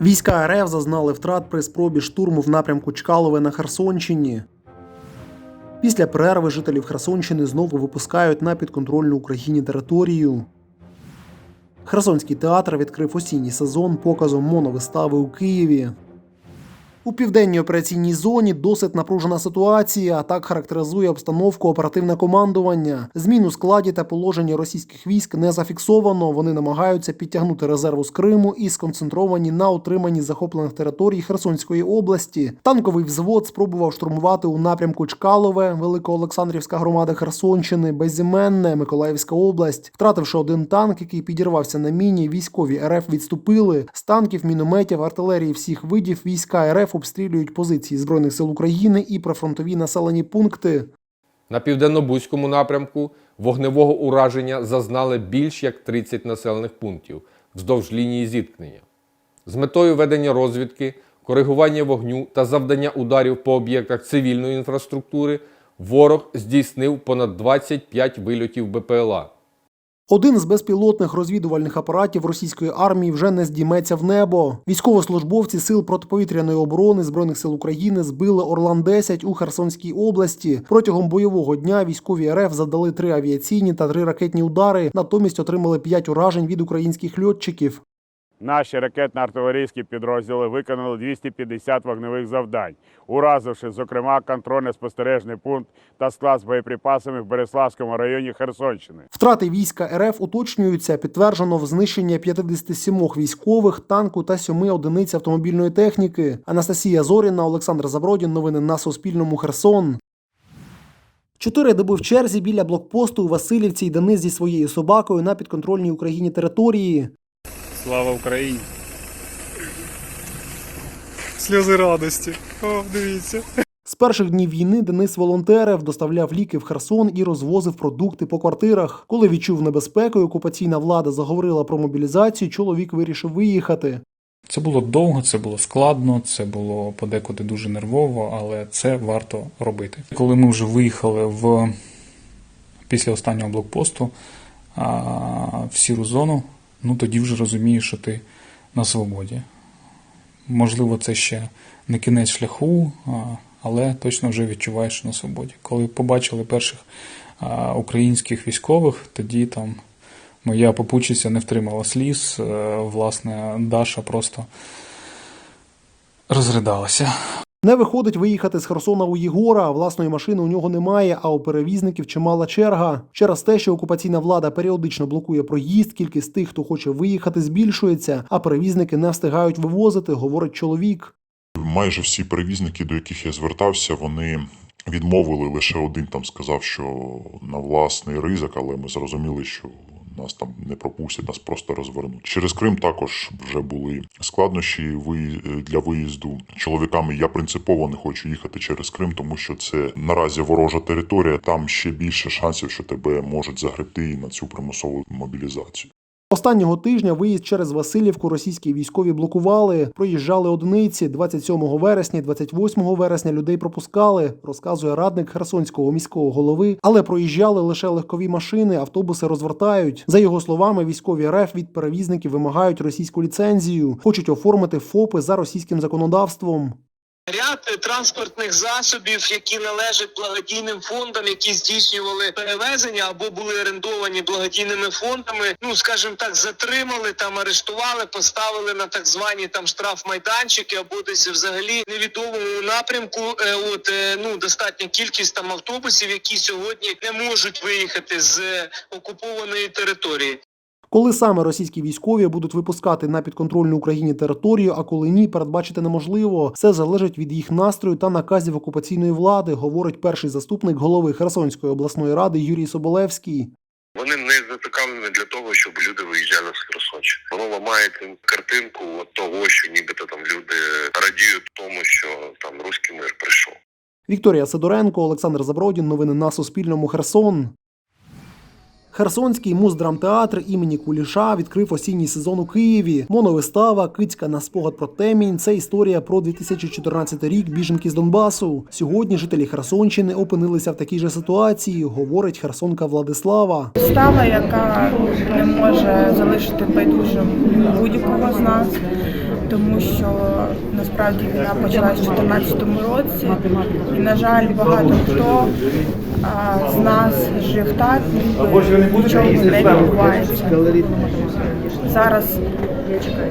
Війська РФ зазнали втрат при спробі штурму в напрямку Чкалове на Херсонщині. Після перерви жителів Херсонщини знову випускають на підконтрольну Україні територію. Херсонський театр відкрив осінній сезон показом моновистави у Києві. У південній операційній зоні досить напружена ситуація. Так характеризує обстановку оперативне командування. Змін у складі та положенні російських військ не зафіксовано. Вони намагаються підтягнути резерву з Криму і сконцентровані на утриманні захоплених територій Херсонської області. Танковий взвод спробував штурмувати у напрямку Чкалове, Великоолександрівська громада Херсонщини, Безіменне, Миколаївська область. Втративши один танк, який підірвався на міні, військові РФ відступили. З танків, мінометів, артилерії всіх видів війська РФ обстрілюють позиції збройних сил України і прифронтові населені пункти. На південно-бузькому напрямку вогневого ураження зазнали більш як 30 населених пунктів вздовж лінії зіткнення. З метою ведення розвідки, коригування вогню та завдання ударів по об'єктах цивільної інфраструктури ворог здійснив понад 25 вильотів БПЛА. Один з безпілотних розвідувальних апаратів російської армії вже не здійметься в небо. Військовослужбовці сил протиповітряної оборони збройних сил України збили Орлан 10 у Херсонській області. Протягом бойового дня військові РФ задали три авіаційні та три ракетні удари. Натомість отримали п'ять уражень від українських льотчиків. Наші ракетно-артилерійські підрозділи виконали 250 вогневих завдань, уразивши, зокрема, контрольно-спостережний пункт та склад з боєприпасами в Береславському районі Херсонщини. Втрати війська РФ уточнюються. Підтверджено в знищення 57 військових, танку та 7 одиниць автомобільної техніки. Анастасія Зоріна, Олександр Забродін. Новини на Суспільному. Херсон. Чотири доби в черзі біля блокпосту у Васильівці й Денис зі своєю собакою на підконтрольній Україні території. Слава Україні! Сльози радості. О, дивіться. З перших днів війни Денис волонтерив, доставляв ліки в Херсон і розвозив продукти по квартирах. Коли відчув небезпеку, і окупаційна влада заговорила про мобілізацію, чоловік вирішив виїхати. Це було довго, це було складно, це було подекуди дуже нервово, але це варто робити. Коли ми вже виїхали в після останнього блокпосту а, в сіру зону, ну тоді вже розумієш, що ти на свободі. Можливо, це ще не кінець шляху, але точно вже відчуваєш що на свободі. Коли побачили перших українських військових, тоді там моя попутчиця не втримала сліз. е, Власне, Даша просто розридалася. Не виходить виїхати з Херсона у Єгора. Власної машини у нього немає, а у перевізників чимала черга. Через те, що окупаційна влада періодично блокує проїзд, кількість тих, хто хоче виїхати, збільшується, а перевізники не встигають вивозити, говорить чоловік. Майже всі перевізники, до яких я звертався, вони відмовили. Лише один там сказав, що на власний ризик, але ми зрозуміли, що нас там не пропустять, нас просто розвернуть. Через Крим також вже були складнощі виї- для виїзду чоловіками. Я принципово не хочу їхати через Крим, тому що це наразі ворожа територія. Там ще більше шансів, що тебе можуть загребти на цю примусову мобілізацію. Останнього тижня виїзд через Васильівку російські військові блокували. Проїжджали одиниці. 27 вересня, і 28 вересня людей пропускали, розказує радник Херсонського міського голови. Але проїжджали лише легкові машини, автобуси розвертають. За його словами, військові РФ від перевізників вимагають російську ліцензію, хочуть оформити ФОПи за російським законодавством. Ряд транспортних засобів, які належать благодійним фондам, які здійснювали перевезення або були орендовані благодійними фондами. Ну скажімо так, затримали там, арештували, поставили на так звані там штрафмайданчики або десь взагалі невідомому напрямку. Е, От е, ну достатня кількість там автобусів, які сьогодні не можуть виїхати з е, окупованої території. Коли саме російські військові будуть випускати на підконтрольну Україні територію, а коли ні, передбачити неможливо. Все залежить від їх настрою та наказів окупаційної влади, говорить перший заступник голови Херсонської обласної ради Юрій Соболевський. Вони не зацікавлені для того, щоб люди виїжджали з Херсонщини. Воно ламає картинку от того, що нібито там люди радіють тому, що там руський мир прийшов. Вікторія Сидоренко, Олександр Забродін. Новини на Суспільному. Херсон. Херсонський муздрамтеатр імені Куліша відкрив осінній сезон у Києві. Моновистава Кицька на спогад про темінь. Це історія про 2014 рік біженки з Донбасу. Сьогодні жителі Херсонщини опинилися в такій же ситуації, говорить херсонка Владислава. Става, яка не може залишити байдужим будь-кого з нас. Тому що насправді війна почалась у 2014 році, і на жаль, багато хто а, з нас жив так, нічого не відбувається. Зараз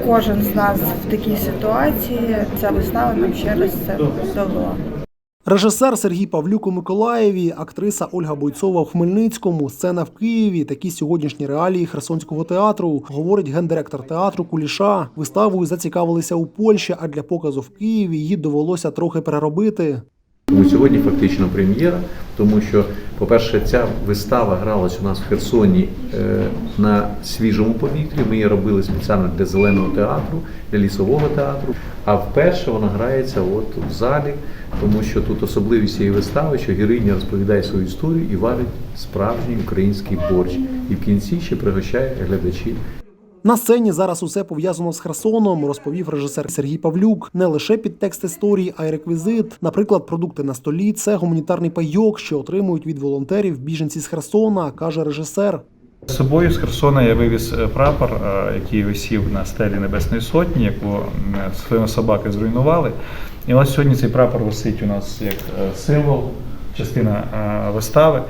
кожен з нас в такій ситуації. Ця вистава нам ще раз це дало. Режисер Сергій Павлюк у Миколаєві, актриса Ольга Бойцова в Хмельницькому, сцена в Києві. Такі сьогоднішні реалії Херсонського театру, говорить гендиректор театру Куліша. Виставою зацікавилися у Польщі, а для показу в Києві її довелося трохи переробити. Сьогодні фактично прем'єра, тому що, по-перше, ця вистава гралась у нас в Херсоні е, на свіжому повітрі. Ми її робили спеціально для зеленого театру, для лісового театру. А вперше вона грається от в залі, тому що тут особливість цієї вистави, що героїня розповідає свою історію і варить справжній український борщ. І в кінці ще пригощає глядачів На сцені зараз усе пов'язано з Херсоном, розповів режисер Сергій Павлюк. Не лише підтекст історії, а й реквізит. Наприклад, продукти на столі це гуманітарний пайок, що отримують від волонтерів біженці з Херсона, каже режисер. З собою з Херсона я вивіз е, прапор, е, який висів на стелі Небесної Сотні, яку своїми собаки зруйнували. І ось сьогодні цей прапор висить у нас як е, символ, частина вистави.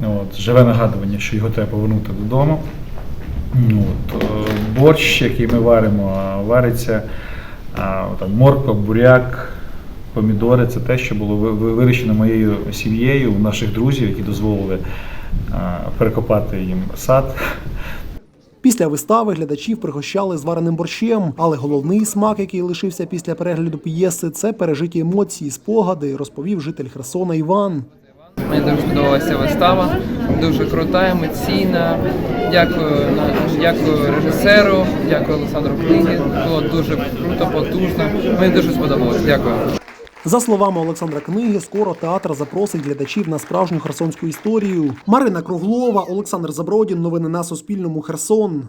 От, живе нагадування, що його треба повернути додому. Ну, От, е, борщ, який ми варимо, е, вариться а, там, морква, буряк, помідори це те, що було ви- ви- моєю сім'єю, наших друзів, які дозволили а, перекопати їм сад. Після вистави глядачів пригощали звареним борщем, але головний смак, який лишився після перегляду п'єси, це пережиті емоції, спогади, розповів житель Херсона Іван. Мені дуже сподобалася вистава, дуже крута, емоційна. Дякую дякую режисеру, дякую Олександру Книгі. Було дуже круто, потужно. Мені дуже сподобалось. Дякую. За словами Олександра Книги, скоро театр запросить глядачів на справжню херсонську історію. Марина Круглова, Олександр Забродін. Новини на Суспільному. Херсон.